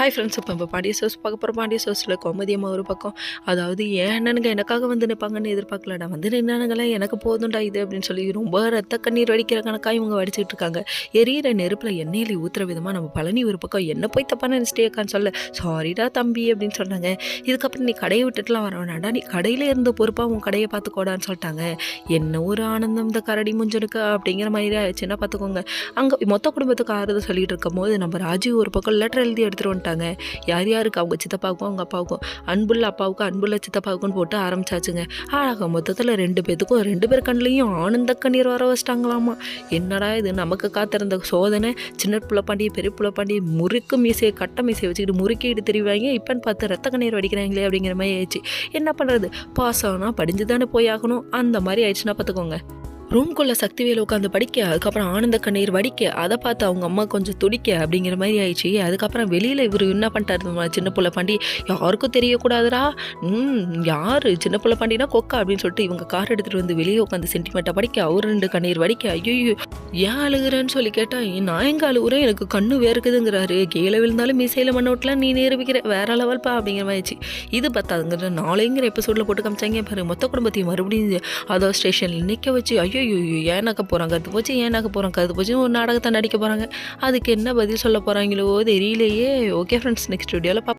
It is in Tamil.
ஹாய் ஃப்ரெண்ட்ஸ் இப்போ நம்ம பாண்டிய சோஸ் பார்க்க போகிற பாண்டிய சோஸில் கோமதியம்மா ஒரு பக்கம். அதாவது ஏன் அண்ணனுங்க எனக்காக வந்து நிற்பாங்கன்னு எதிர்பார்க்கலடா வந்து நின்னானுங்களேன் எனக்கு போதும்டா இது அப்படின்னு சொல்லி ரொம்ப ரத்த கண்ணீர் வடிக்கிற கணக்காக இவங்க வடிச்சிட்டு இருக்காங்க. எரியிற நெருப்பில் எண்ணெயில் ஊற்றுற விதமாக நம்ம பழனி ஒரு பக்கம் என்ன போய் தப்பான நினைச்சிட்டேக்கான்னு சொல்ல சாரிடா தம்பி அப்படின்னு சொன்னாங்க. இதுக்கப்புறம் நீ கடையை விட்டுட்டுலாம் வர வேணாடா நீ கடையில் இருந்த பொறுப்பாக உன் கடையை பார்த்துக்கோடான்னு சொல்லிட்டாங்க. என்ன ஒரு ஆனந்தம் இந்த கரடி முஞ்சனுக்கு அப்படிங்கிற மாதிரி ஆயிடுச்சுன்னா பார்த்துக்கோங்க. அங்கே மொத்த குடும்பத்துக்கு ஆறுதல் சொல்லிட்டு இருக்கும் போது நம்ம ராஜீவ் ஒரு பக்கம் லெட்டர் எழுதி எடுத்துகிட்டு வந்துட்டாங்க யார் யாருக்கு? அவங்க சித்தப்பாவுக்கும் அவங்க அப்பாவுக்கும். அன்புள்ள அப்பாவுக்கும் அன்புள்ள சித்தப்பாவுக்கும் போட்டு ஆரம்பிச்சாச்சுங்க. ஆக மொத்தத்தில் ரெண்டு பேத்துக்கும் ரெண்டு பேர் கண்ணிலையும் ஆனந்த கண்ணீர் வர வச்சிட்டாங்களாமா. என்னடா இது? நமக்கு காத்திருந்த சோதனை சின்ன புள்ள பாண்டி பெரிய புள்ள பாண்டி முறுக்கு மீசையை கட்ட மீசையை வச்சுக்கிட்டு முறுக்கிட்டு தெரிவாங்க. இப்போன்னு பார்த்து ரத்த கண்ணீர் வடிக்கிறாங்களே அப்படிங்கிற மாதிரி ஆயிடுச்சு. என்ன பண்ணுறது பாஸ் ஆனால் படிஞ்சு தானே போய் ஆகணும். அந்த மாதிரி ஆயிடுச்சுன்னா பார்த்துக்கோங்க. ரூம்குள்ளே சக்திவேல் உட்காந்து படிக்க அதுக்கப்புறம் ஆனந்த கண்ணீர் வடிக்க அதை பார்த்து அவங்க அம்மா கொஞ்சம் துடிக்க அப்படிங்கிற மாதிரி ஆயிடுச்சு. அதுக்கப்புறம் வெளியில் இவர் என்ன பண்ணிட்டாரு சின்ன புள்ள பாண்டி யாருக்கும் தெரியக்கூடாதுடா. ம் யார்? சின்ன புள்ள பாண்டினா கொக்கா அப்படின்னு சொல்லிட்டு இவங்க கார் எடுத்துகிட்டு வந்து வெளியே உட்காந்து சென்டிமெண்ட்டை படிக்க அவர் ரெண்டு கண்ணீர் வடிக்க ஐயோ ஏன் அழுகுறேன்னு சொல்லி கேட்டால் நான் எங்கே அழுகுறேன் எனக்கு கண்ணு வேர்க்குதுங்கிறாரு. கீழே விழுந்தாலும் மிசையில் மண்ண விட்டுலாம் நீ நிரூபிக்கிற வேற லெவல்ப்பா அப்படிங்கிற மாதிரிச்சு இது பத்தாதுங்கிற நாளைங்கிற எபிசோடில் போட்டு காமிச்சாங்க பாரு. மொத்த குடும்பத்தையும் மறுபடியும் அதோ ஸ்டேஷனில் நிற்க வச்சு ஐயோ ஏன் நக்க போகிறாங்க கருத்து போச்சு ஏன் நக்க போகிறாங்க கருத்து போச்சு ஒரு நாடகத்தை நடிக்க போகிறாங்க அதுக்கு என்ன பதில் சொல்ல போகிறாங்களோ தெரியலையே. ஓகே ஃப்ரெண்ட்ஸ் நெக்ஸ்ட் வீடியோவில்